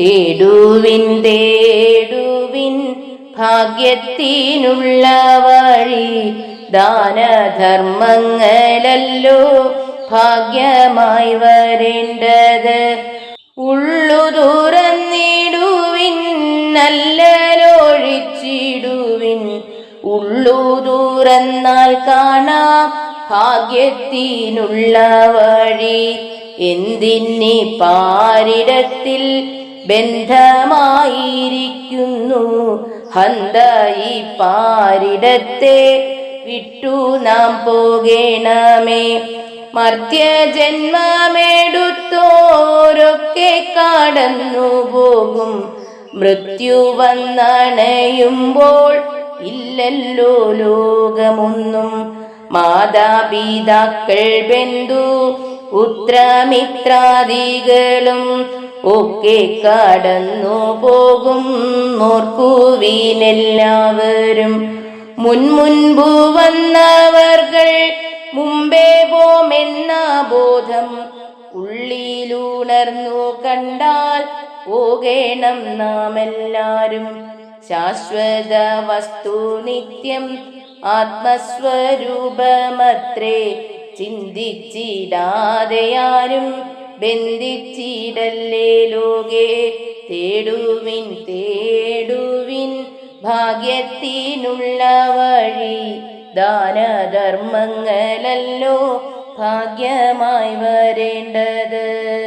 തേടുവിൻ തേടുവിൻ ഭാഗ്യത്തിനുള്ള വഴി. ദാനധർമ്മങ്ങളല്ലോ ഭാഗ്യമായി വരേണ്ടത്. ഉള്ളു തുറന്നിടുവിൻ നല്ലൊഴിച്ചിടുവിൻ ഉള്ളു തുറന്നാൽ കാണാം ഭാഗ്യത്തിനുള്ള വഴി. എന്തിന്നി പാരിടത്തിൽ ബന്ധമായിരിക്കുന്നു. ഹന്ത ഈ പാരിടത്തെ വിട്ടു നാം പോകേണമേ. മർത്യജന്മമെടുത്തോരൊക്കെ കടന്നു പോകും മൃത്യു വന്നണയുമ്പോൾ ഇല്ലല്ലോ ലോകമൊന്നും. മാതാപിതാക്കൾ ബന്ധു പുത്രമിത്രാദികളും ഒക്കെ കടന്നു പോകും ഓർക്കുവീനെല്ലാവരും മുൻമുൻപു വന്നവർകൾ മുമ്പേ പോമെന്ന ബോധം ഉള്ളിലുണർന്നു കണ്ടാൽ പോകേണം നാം എല്ലാരും ശാശ്വത വസ്തു നിത്യം ആത്മസ്വരൂപമത്രേ ചിന്തിച്ചിടാതെയാരും ബന്ധിച്ചിടല്ലേ ലോകേ. തേടുവിൻ തേടുവിൻ ഭാഗ്യത്തിനുള്ള വഴി. ദാനധർമ്മങ്ങളല്ലോ ഭാഗ്യമായി വരേണ്ടത്.